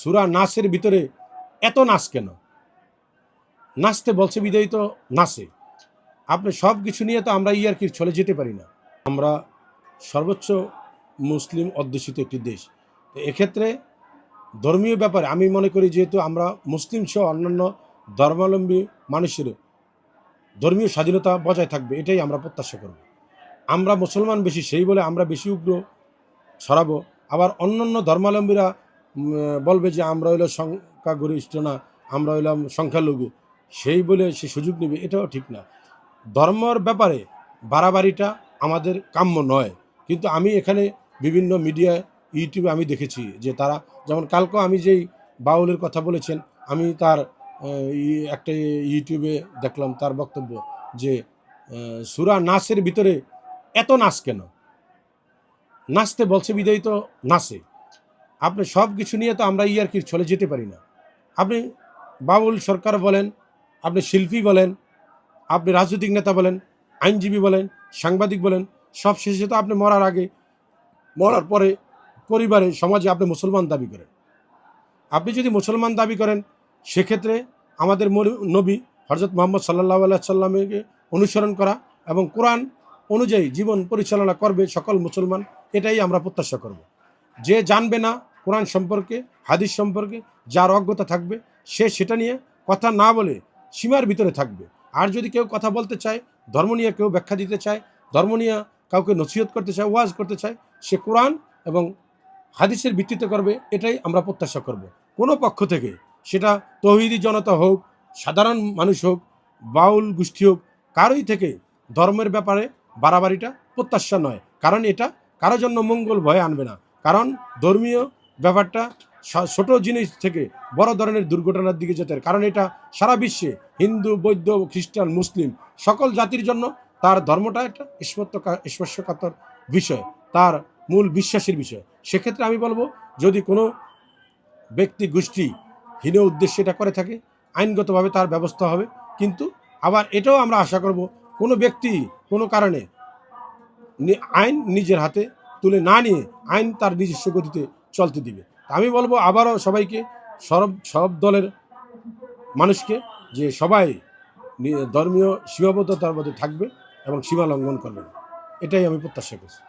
সুরা নাচের ভিতরে এত নাচ কেন? নাচতে বলছে বিদায়ী তো নাচে আপনি সব কিছু নিয়ে তো আমরা ইয়ারকির চলে যেতে পারি না। আমরা সর্বোচ্চ মুসলিম অধ্যুষিত একটি দেশ। এক্ষেত্রে ধর্মীয় ব্যাপারে আমি মনে করি যেহেতু আমরা মুসলিম সহ অন্যান্য ধর্মাবলম্বী মানুষের ধর্মীয় স্বাধীনতা বজায় থাকবে, এটাই আমরা প্রত্যাশা করব। আমরা মুসলমান বেশি, সেই বলে আমরা বেশি উগ্র ছড়াবো। আবার অন্যান্য ধর্মাবলম্বীরা বলবে যে আমরা হইল সংখ্যাগরিষ্ঠ না, আমরা হইলাম সংখ্যালঘু। সেই বলে সে সুযোগ নেবে, এটাও ঠিক না। ধর্মর ব্যাপারে বাড়াবাড়িটা আমাদের কাম্য নয়। কিন্তু আমি এখানে বিভিন্ন মিডিয়ায় ইউটিউবে আমি দেখেছি যে তারা, যেমন কালকে আমি যেই বাউলের কথা বলেছেন, আমি তার একটা ইউটিউবে দেখলাম তার বক্তব্য যে সুরা নাচের ভিতরে এত নাচ কেন? নাচতে বলছে বিদায়ী তো নাচে আপনি সব কিছু নিয়ে তো আমরা ইয়ারকির চলে যেতে পারি না। আপনি বাবুল সরকার বলেন, আপনি শিল্পী বলেন, আপনি রাজনৈতিক নেতা বলেন, আইনজীবী বলেন, সাংবাদিক বলেন, সব শেষে তো আপনি মরার আগে, মরার পরে পরিবারে, সমাজে আপনি মুসলমান দাবি করেন। আপনি যদি মুসলমান দাবি করেন, সেক্ষেত্রে আমাদের নবী হজরত মোহাম্মদ সাল্লাহ আল্লাহ সাল্লামকে অনুসরণ করা এবং কোরআন অনুযায়ী জীবন পরিচালনা করবে সকল মুসলমান, এটাই আমরা প্রত্যাশা করব। যে জানবে না কোরআন সম্পর্কে, হাদিস সম্পর্কে যার অজ্ঞতা থাকবে, সে সেটা নিয়ে কথা না বলে সীমার ভিতরে থাকবে। আর যদি কেউ কথা বলতে চায়, ধর্ম নিয়ে কেউ ব্যাখ্যা দিতে চায়, ধর্ম নিয়ে কাউকে নসিহত করতে চায়, ওয়াজ করতে চায়, সে কোরআন এবং হাদিসের ভিত্তিতে করবে, এটাই আমরা প্রত্যাশা করব। কোনো পক্ষ থেকে সেটা তহিদি জনতা হোক, সাধারণ মানুষ হোক, বাউল গোষ্ঠী হোক, কারোই থেকে ধর্মের ব্যাপারে বাড়াবাড়িটা প্রত্যাশা নয়। কারণ এটা কারও জন্য মঙ্গল ভয়ে আনবে না। কারণ ধর্মীয় ব্যাপারটা ছোট জিনিস থেকে বড় ধরনের দুর্ঘটনার দিকে যেতে কারণ এটা সারা বিশ্বে হিন্দু, বৌদ্ধ, খ্রিস্টান, মুসলিম সকল জাতির জন্য তার ধর্মটা একটা স্পর্শকা- স্পর্শকাতর বিষয়, তার মূল বিশ্বাসের বিষয়। সেক্ষেত্রে আমি বলব, যদি কোনো ব্যক্তি গোষ্ঠী হীন উদ্দেশ্যে এটা করে থাকে, আইনগতভাবে তার ব্যবস্থা হবে। কিন্তু আবার এটাও আমরা আশা করব, কোনো ব্যক্তি কোনো কারণে আইন নিজের হাতে তুলে না নিয়ে আইন তার নিজস্ব গতিতে চলতে দিবে আমি বলব আবারও সবাইকে সব সব দলের মানুষকে যে সবাই ধর্মীয় সীমাবদ্ধতার মধ্যে থাকবে এবং সীমা লঙ্ঘন করবে। এটাই আমি প্রত্যাশা করছি